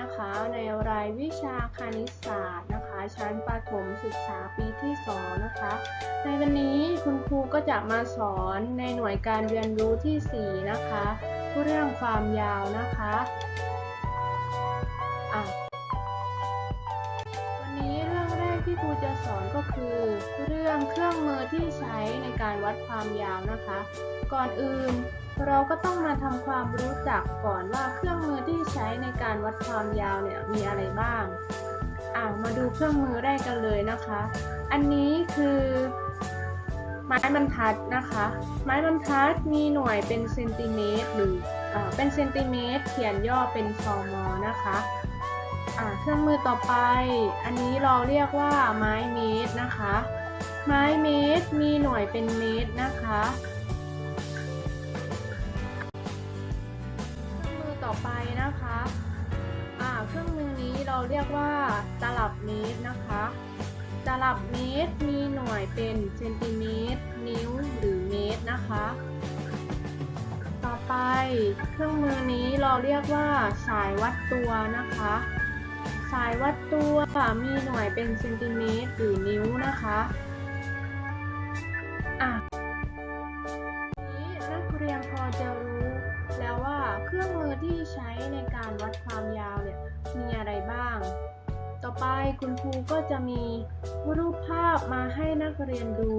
นะคะ ในรายวิชาคณิตศาสตร์นะคะ ชั้นประถมศึกษาปีที่ 2 นะคะ ในวันนี้คุณครูก็จะมาสอนในหน่วยการเรียนรู้ที่ 4 นะคะเรื่องความยาวนะคะะวันนี้เรื่องแรกที่ครูจะสอนก็คือ เรื่องเครื่องมือที่ใช้ในการวัดความยาวนะคะ ก่อนอื่น เราก็ต้องมาทำความรู้จักก่อนว่าเครื่องมือที่ใช้ในการวัดความยาวเนี่ยมีอะไรบ้าง อ่ามาดูเครื่องมือแรกกันเลยนะคะ อันนี้คือ ไม้บรรทัดนะคะ ไม้บรรทัดมีหน่วยเป็นเซนติเมตรหรืออเป็นเซนติเมตรเขียนย่อเป็นซมนะคะอ่าเครื่องมือต่อไป อันนี้เราเรียกว่าไม้เมตรนะคะ ไม้เมตรมีหน่วยเป็นเมตรนะคะ ต่อไปนะคะอ่าเครื่องมือนี้เราเรียกว่าตลับเมตรนะคะ ตลับเมตรมีหน่วยเป็นเซนติเมตร นิ้วหรือเมตรนะคะ ต่อไปเครื่องมือนี้เราเรียกว่าสายวัดตัวนะคะ สายวัดตัวมีหน่วยเป็นเซนติเมตรหรือนิ้วนะคะอะ วัดความยาวเนี่ยมีอะไรบ้าง ต่อไปคุณครูก็จะมีรูปภาพมาให้นักเรียนดู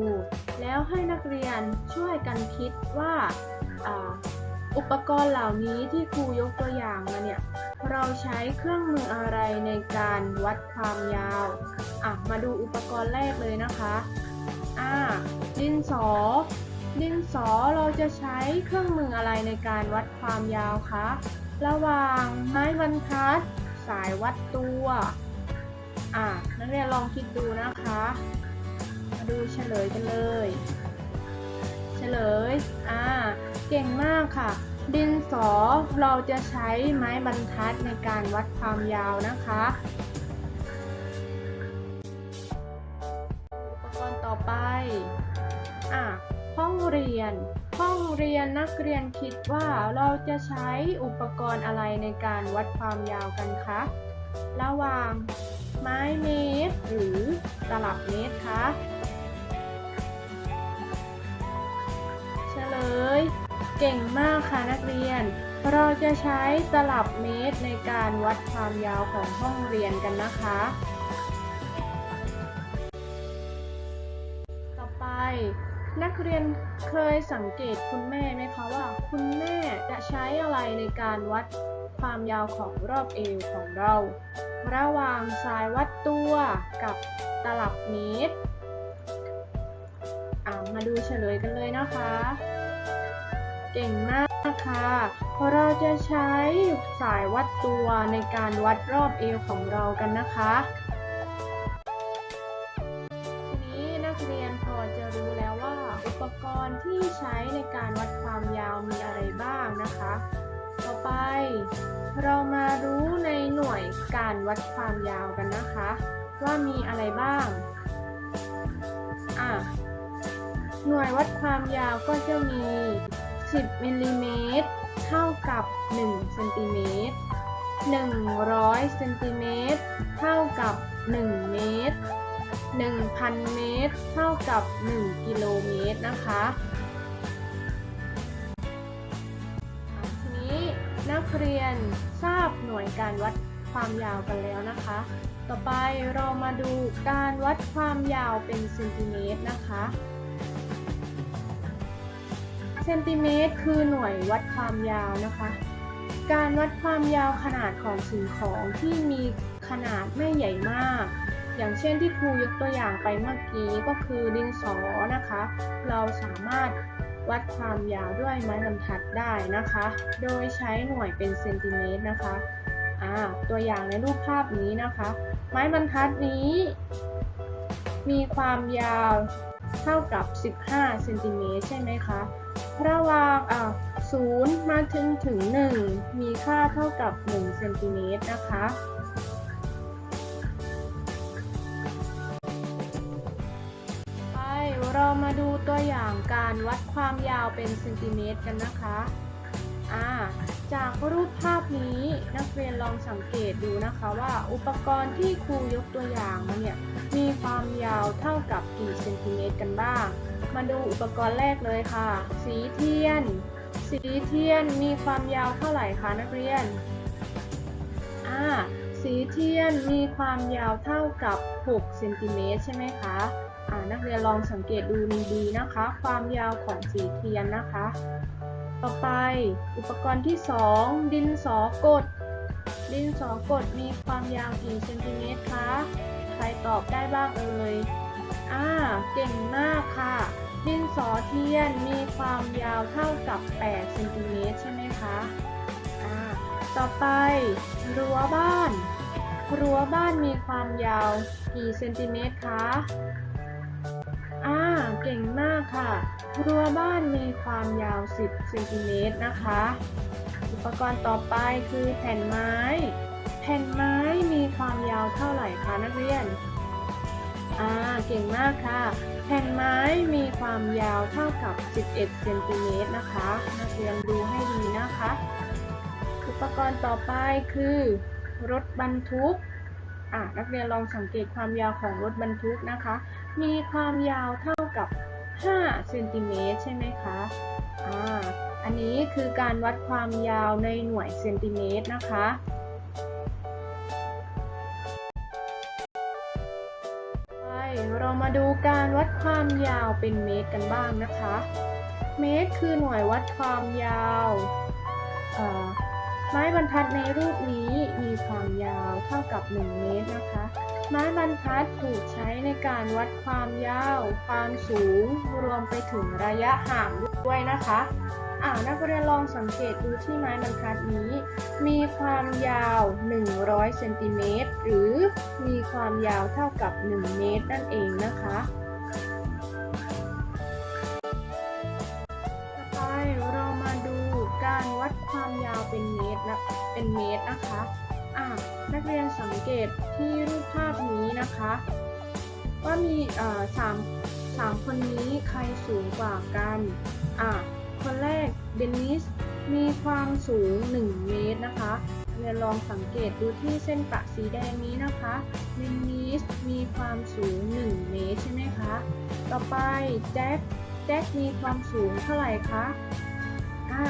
แล้วให้นักเรียนช่วยกันคิดว่าอุปกรณ์เหล่านี้ที่ครูยกตัวอย่างมาเนี่ยเราใช้เครื่องมืออะไรในการวัดความยาวอะมาดูอุปกรณ์แรกเลยนะคะอ่าดินสอ ดินสอเราจะใช้เครื่องมืออะไรในการวัดความยาวคะ ระหว่างไม้บรรทัด สายวัดตัว อะนักเรียนลองคิดดูนะคะ มาดูเฉลยกันเลย เฉลย อ่า เก่งมากค่ะ ดินสอเราจะใช้ไม้บรรทัดในการวัดความยาวนะคะอุปกรณ์ต่อไป อะห้องเรียน ห้องเรียนนักเรียนคิดว่าเราจะใช้อุปกรณ์อะไรในการวัดความยาวกันคะ ระหว่างไม้เมตร หรือตลับเมตรคะเฉลย เก่งมากค่ะนักเรียน เราจะใช้ตลับเมตรในการวัดความยาวของห้องเรียนกันนะคะ ต่อไปนักเรียน เคยสังเกตคุณแม่ไหมคะว่า คุณแม่จะใช้อะไรในการวัดความยาวของรอบเอวของเรา ระหว่างสายวัดตัวกับตลับเมตรมาดูเฉลยกันเลยนะคะ เก่งมากค่ะเราจะใช้สายวัดตัวในการวัดรอบเอวของเรากันนะคะ ไป เรามารู้ในหน่วยการวัดความยาวกันนะคะ ว่ามีอะไรบ้าง อะ หน่วยวัดความยาวก็จะมี 10มิลลิเมตรเท่ากับ1เซนติเมตร100เซนติเมตรเท่ากับ 1 เมตร 1,000 เมตร เท่ากับ 1 กิโลเมตรนะคะอะ เรียนทราบหน่วยการวัดความยาวกันแล้วนะคะ ต่อไปเรามาดูการวัดความยาวเป็นเซนติเมตรนะคะ เซนติเมตรคือหน่วยวัดความยาวนะคะ การวัดความยาวขนาดของสิ่งของที่มีขนาดไม่ใหญ่มาก อย่างเช่นที่ครูยกตัวอย่างไปเมื่อกี้ก็คือดินสอนะคะ เราสามารถ วัดความยาวด้วยไม้บรรทัดได้นะคะ โดยใช้หน่วยเป็นเซนติเมตรนะคะอ่าตัวอย่างในรูปภาพนี้นะคะ ไม้บรรทัดนี้ มีความยาวเท่ากับ 15 เซนติเมตรใช่ไหมคะ ระหว่างอ่าศูนย์มาถึงถึง 1 มีค่าเท่ากับ 1 เซนติเมตรนะคะ เรามาดูตัวอย่างการวัดความยาวเป็นเซนติเมตรกันนะคะอ่าจากรูปภาพนี้นักเรียนลองสังเกตดูนะคะว่าอุปกรณ์ที่ครูยกตัวอย่างมาเนี่ยมีความยาวเท่ากับกี่เซนติเมตรกันบ้าง มาดูอุปกรณ์แรกเลยค่ะ สีเทียน สีเทียนมีความยาวเท่าไหร่คะนักเรียนอ่าสีเทียนมีความยาวเท่ากับ 6 เซนติเมตรใช่ไหมคะ นักเรียนลองสังเกตดูดีๆนะคะ ความยาวของสีเทียนนะคะ ต่อไปอุปกรณ์ที่ 2 ดินสอกด ดินสอกดมีความยาวกี่เซนติเมตรคะใครตอบได้บ้างเอ่ยอ่าเก่งมากค่ะ ดินสอเทียนมีความยาวเท่ากับ8เซนติเมตรใช่ไหมคะอ่าต่อไปรั้วบ้านรั้วบ้านมีความยาวกี่เซนติเมตรคะ อ่า เก่งมากค่ะ รั้วบ้านมีความยาว 10เซนติเมตรนะคะ อุปกรณ์ต่อไปคือแผ่นไม้ แผ่นไม้มีความยาวเท่าไหร่คะนักเรียน อ่า เก่งมากค่ะ แผ่นไม้มีความยาวเท่ากับ 11เซนติเมตรนะคะ นักเรียนดูให้ดีนะคะ อุปกรณ์ต่อไปคือ รถบรรทุกอะนักเรียนลองสังเกตความยาวของรถบรรทุกนะคะ มีความยาวเท่ากับ 5 เซนติเมตรใช่ไหมคะอ่าอันนี้คือการวัดความยาวในหน่วยเซนติเมตรนะคะไปเรามาดูการวัดความยาวเป็นเมตรกันบ้างนะคะ เมตรคือหน่วยวัดความยาวอ่อไม้บรรทัดในรูปนี้มีความยาวเท่ากับ 1 เมตรนะคะ ไม้บรรทัดถูกใช้ในการวัดความยาว ความสูง รวมไปถึงระยะห่างด้วยนะคะอ่านักเรียนลองสังเกตดูที่ไม้บรรทัดนี้ มีความยาว 100เซนติเมตรหรือมีความยาวเท่ากับ 1 เมตรนั่นเองนะคะต่อไปเรามาดูการวัดความยาวเป็นเมตรนะเป็นเมตรนะคะ อ่านักเรียนสังเกตที่รูปภาพนี้นะคะ ว่ามีอ่อสามสามคนนี้ใครสูงกว่ากันอ่าคนแรกเดนิสมีความสูง 1 เมตรนะคะ เรียนลองสังเกตดูที่เส้นประสีแดงนี้นะคะเดนิสมีความสูง 1 เมตรใช่ไหมคะ ต่อไปแจ็คแจ็คมีความสูงเท่าไหร่คะอ่า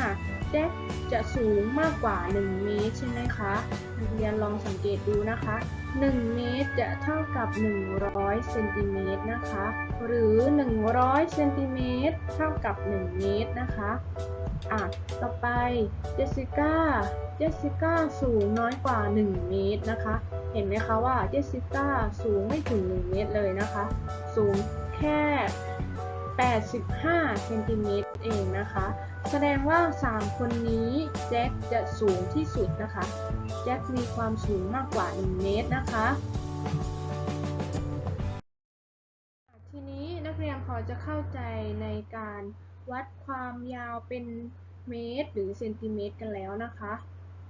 แจ็คจะสูงมากกว่า 1 เมตรใช่ไหมคะนักเรียนลองสังเกตดูนะคะ 1 เมตรจะเท่ากับ 100เซนติเมตรนะคะ หรือ 100เซนติเมตรเท่ากับ 1 เมตรนะคะอะต่อไปเจสสิก้า เจสสิก้าสูงน้อยกว่า 1 เมตรนะคะ เห็นไหมคะว่าเจสสิก้าสูงไม่ถึง 1 เมตรเลยนะคะ สูงแค่ 85เซนติเมตร เองนะคะ แสดงว่า 3 คนนี้แจ็คจะสูงที่สุดนะคะ แจ็คมีความสูงมากกว่า 1 เมตรนะคะ ทีนี้นักเรียนพอจะเข้าใจในการวัดความยาวเป็นเมตร หรือเซนติเมตรกันแล้วนะคะ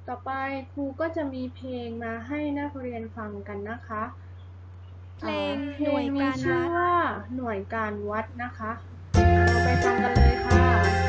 ต่อไปครูก็จะมีเพลงมาให้นักเรียนฟังกันนะคะเพลงอ่าเพหลน่วงยมีการชื่อวัดว่าหน่วยการวัดนะคะเรา ไปฟังกันเลยค่ะ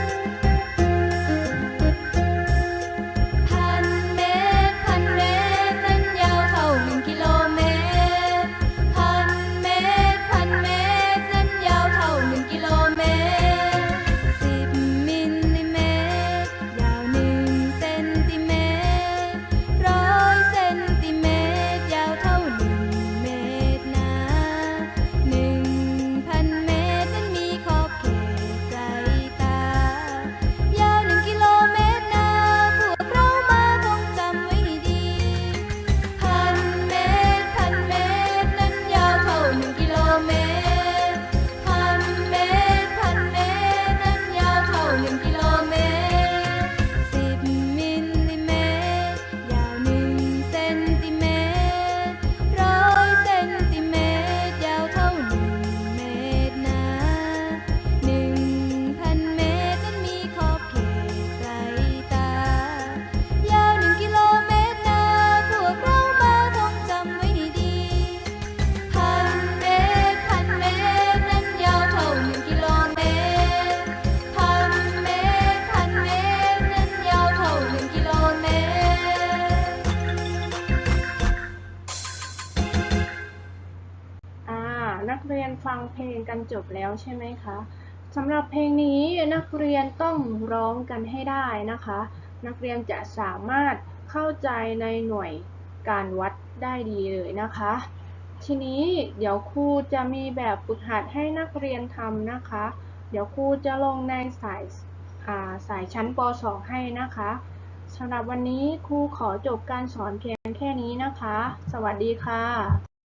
งเพลงกันจบแล้วใช่ไหมคะสำหรับเพลงนี้นักเรียนต้องร้องกันให้ได้นะคะ นักเรียนจะสามารถเข้าใจในหน่วยการวัดได้ดีเลยนะคะ ทีนี้เดี๋ยวครูจะมีแบบฝึกหัดให้นักเรียนทำนะคะ เดี๋ยวครูจะลงในสายาสายชั้นป .2 ให้นะคะสำหรับวันนี้ครูขอจบการสอนเพียงแค่นี้นะคะ สวัสดีค่ะ